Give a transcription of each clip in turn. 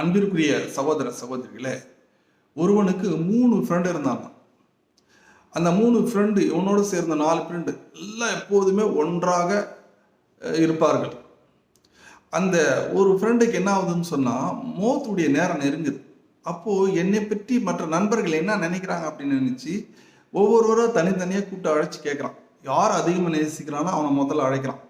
அன்பிற்குரிய சகோதர சகோதரிகளே ஒருவனுக்கு மூணு ஃப்ரெண்டு இருந்தாங்க. அந்த மூணு ஃப்ரெண்டு இவனோடு சேர்ந்த நாலு ஃப்ரெண்டு எல்லாம் எப்போதுமே ஒன்றாக இருப்பார்கள். அந்த ஒரு ஃப்ரெண்டுக்கு என்ன ஆகுதுன்னு சொன்னால் மோத்துடைய நேரம் நெருங்குது. அப்போது என்னை பற்றி மற்ற நண்பர்கள் என்ன நினைக்கிறாங்க அப்படின்னு நினச்சி ஒவ்வொருவரும் தனித்தனியாக கூப்பிட்டு அழைச்சி கேட்குறான். யார் அதிகமாக நேசிக்கிறானோ அவனை முதல்ல அழைக்கிறான்.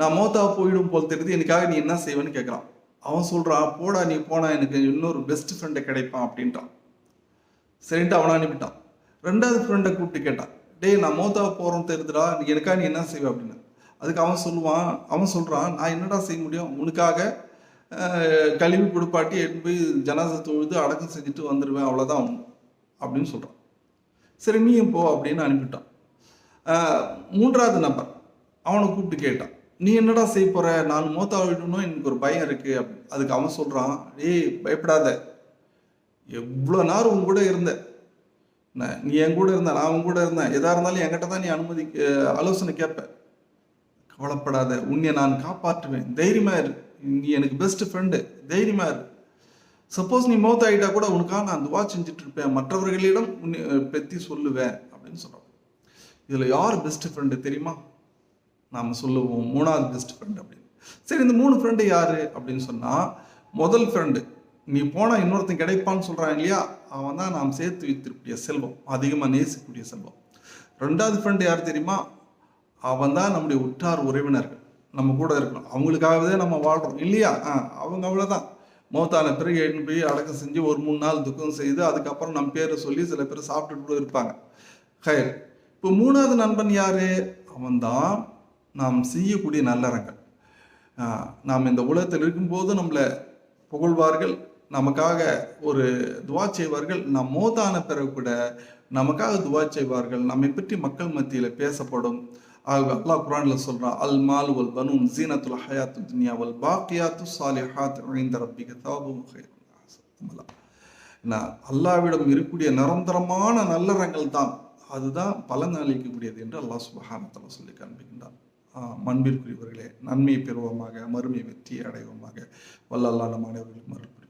நான் மோத்தா போயிடும் போல் தெரியுது எனக்காக நீ என்ன செய்வேன்னு கேட்குறான். அவன் சொல்கிறான் போடா நீ போனா எனக்கு இன்னொரு பெஸ்ட் ஃப்ரெண்டை கிடைப்பான் அப்படின்றான். சரின்ட்டு அவனை அனுப்பிட்டான் ரெண்டாவது ஃப்ரெண்டை கூப்பிட்டு கேட்டான் டேய் நான் மோதா போகிறோம் தெரியுதுடா நீ எனக்காக நீ என்ன செய்வே? அப்படின்னு. அதுக்கு அவன் சொல்லுவான் அவன் சொல்கிறான் நான் என்னடா செய்ய முடியும்? உனக்காக கழிவு கொடுப்பாட்டி எடுத்து போய் ஜனாசை தொழுது அடக்கம் செஞ்சுட்டு வந்துடுவேன் அவ்வளோதான் அப்படின்னு சொல்கிறான் சரி நீயும் போ அப்படின்னு அனுப்பிட்டான் மூன்றாவது நபர் அவனை கூப்பிட்டு கேட்டான் நீ என்னடா செய்ய போற? நான் மூத்தா விடணும் எனக்கு ஒரு பயம் இருக்கு. அதுக்கு அவன் சொல்றான் ஏய் பயப்படாத. எவ்வளோ நேரம் உன் கூட இருந்த? நான் நீ என் கூட இருந்த நான் உன் கூட இருந்தேன். எதா இருந்தாலும் என்கிட்ட தான் நீ அனுமதி ஆலோசனை கேட்ப கவலைப்படாத. உன்னை நான் காப்பாற்றுவேன். தைரியமா இரு. நீ எனக்கு பெஸ்ட் ஃப்ரெண்டு தைரியமா இரு. சப்போஸ் நீ மௌத் ஆகிட்டா கூட உனக்காக நான் துவா செஞ்சுட்டு இருப்பேன். மற்றவர்களிடம் உன்னை பற்றி சொல்லுவேன். அப்படின்னு சொல்றான். இதுல யார் பெஸ்ட் ஃப்ரெண்டு தெரியுமா? நாம் சொல்லுவோம். மூணாவது பெஸ்ட் ஃப்ரெண்ட் அப்படின்னு. சரி இந்த மூணு ஃப்ரெண்டு யார் அப்படின்னு சொன்னால் முதல் ஃப்ரெண்டு நீ போனால் இன்னொருத்தன் கிடைப்பான்னு சொல்கிறான் இல்லையா? அவன் தான் நாம் சேர்த்து வைத்திருக்கக்கூடிய செல்வம் அதிகமாக நேசிக்கக்கூடிய செல்வம். ரெண்டாவது ஃப்ரெண்டு யார் தெரியுமா? அவன் தான் நம்முடைய உற்றார் உறவினர்கள். நம்ம கூட இருக்கணும். அவங்களுக்காகவே நம்ம வாழ்கிறோம் இல்லையா? ஆ அவங்க அவ்வளோதான் மௌத்தான பிறகு எழுந்து போய் அடக்கம் செஞ்சு ஒரு மூணு நாள் துக்கம் செய்து அதுக்கப்புறம் நம்ம பேரை சொல்லி சில பேர் சாப்பிட்டுட்டு கூட இருப்பாங்க. ஹயர் இப்போ மூணாவது நண்பன் யாரு? அவன்தான் நாம் செய்யக்கூடிய நல்லறங்கள். நாம் இந்த உலகத்தில் இருக்கும்போது நம்மளை புகழ்வார்கள் நமக்காக ஒரு துவா செய்வார்கள் நம் மோதான பிறகு கூட நமக்காக துவா செய்வார்கள் நம்மை பற்றி மக்கள் மத்தியில் பேசப்படும். ஆக அல்லாஹ் குரானில் சொல்கிறான் அல் மால் வல் பனூன் ஜீனத்துல் ஹயாத்து துனியா வல் பாக்கியாத்து சாலிஹாத் இந்த ரப்பிக தாபும் நான் அல்லாவிடம் இருக்கக்கூடிய நிரந்தரமான நல்லறங்கள் தான். அதுதான் பலன் அளிக்கக்கூடியது என்று அல்லாஹ் சுபஹானத்தலா சொல்லி காண்பிக்கின்றான். ஆஹ் மண்பிற்குரியவர்களே நன்மை பெறுவோமாக மறுமை வெற்றி அடைவோமாக வல்லல்லான மாணவர்கள் மறுப்பு